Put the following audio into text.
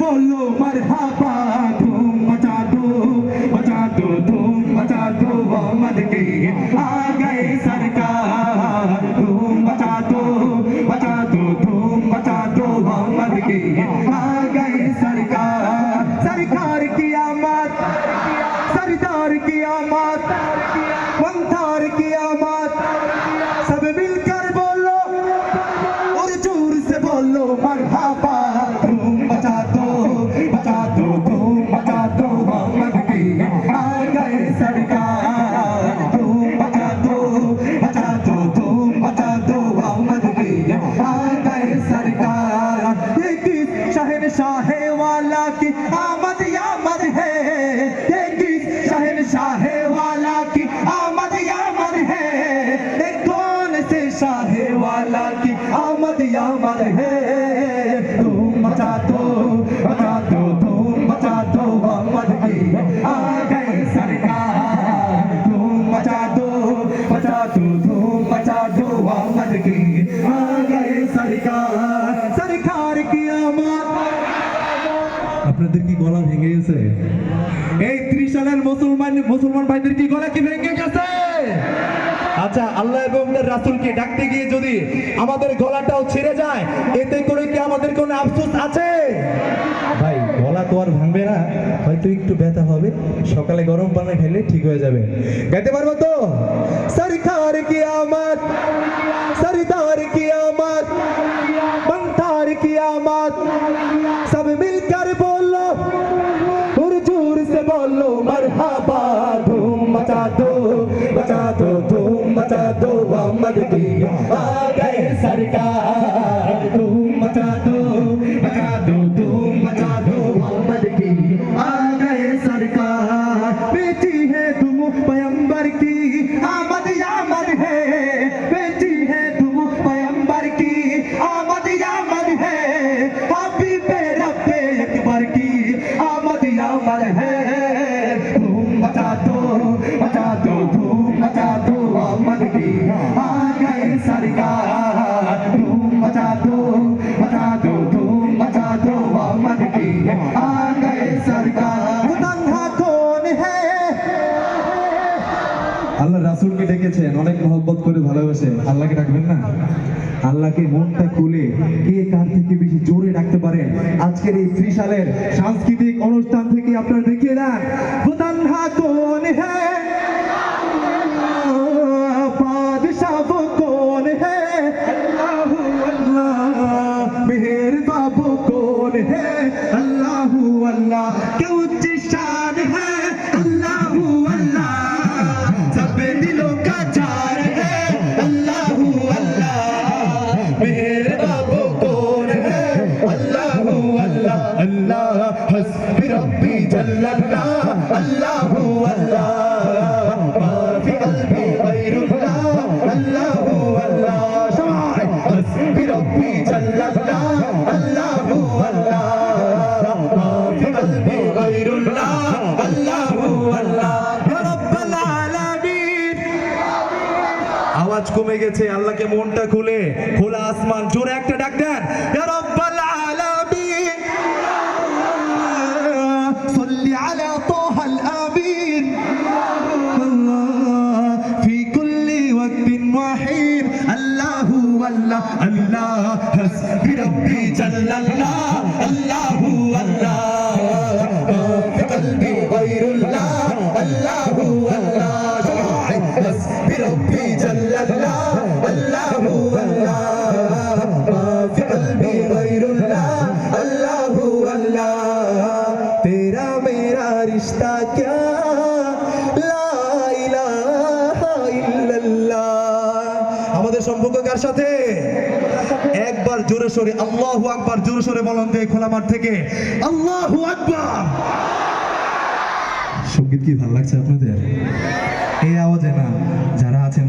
बोलो, मरहबा धूम मचा दो मचा दो धूम मचा दो मोहम्मद की आ गए सरकार। धूम मचा दो मचा दो धूम मचा दो मोहम्मद की आ गए सरकार। सरकार की आमद, सरदार की आमद मंथार की आमद। सब मिलकर बोलो, और ज़ोर से बोलो, मरहबा। शाहे वाला की आ এই ত্রিশ সালের মুসলমান মুসলমান ভাইদের কি গলা কি ভেঙে গেছে? আচ্ছা আল্লাহ এবং রাসুলকে ডাকতে গিয়ে যদি আমাদের গলাটাও ছেড়ে যায় এতে করে কি আমাদের কোনো আফসোস আছে? ভাই গলা তো আর ভাঙবে না। হয়তো একটু ব্যথা হবে। সকালে গরম পানি খেলে ঠিক হয়ে যাবে। গাইতে পারব তো? সরকার কি আমার সরদার কি আমার কি আমার সব মিলকার বল तो मोहम्मद दिया आ गए सरकार। আল্লাহ রাসুলকে ডেকেছেন, অনেক মহব্বত করে ভালোবাসে আল্লাহকে ডাকবেন না? আল্লাহকে মনটা খুলে কে কার থেকে বেশি জোরে ডাকতে পারেন? আজকের এই ত্রিশালের সাংস্কৃতিক অনুষ্ঠান থেকে আপনারা দেখিয়ে দেন। मेहरबाबों कौन है अल्लाह हो अल्लाह अल्लाह हस्बी रब्बी जल्लल्ला अल्लाह हो अल्लाह माफी कल्बी गैरुल्ला अल्लाह हो अल्लाह समाए हस्बी रब्बी जल्लल्ला আওয়াজ কমে গেছে আল্লাহকে মনটা খুলে খোলা আসমান জোরে একটা ডাক দেন Allah, Allah, Allah, Allah, Allah, Allah, Allah, Allah, Allah, আমাদের সম্পর্ক কার সাথে? একবার জোরে সরে, আল্লাহু আকবার, জোরে সরে বলুন দে খোলা মাঠ থেকে। আল্লাহু আকবার! সংগীত কি ভালো লাগছে আপনাদের? এই আওয়াজে না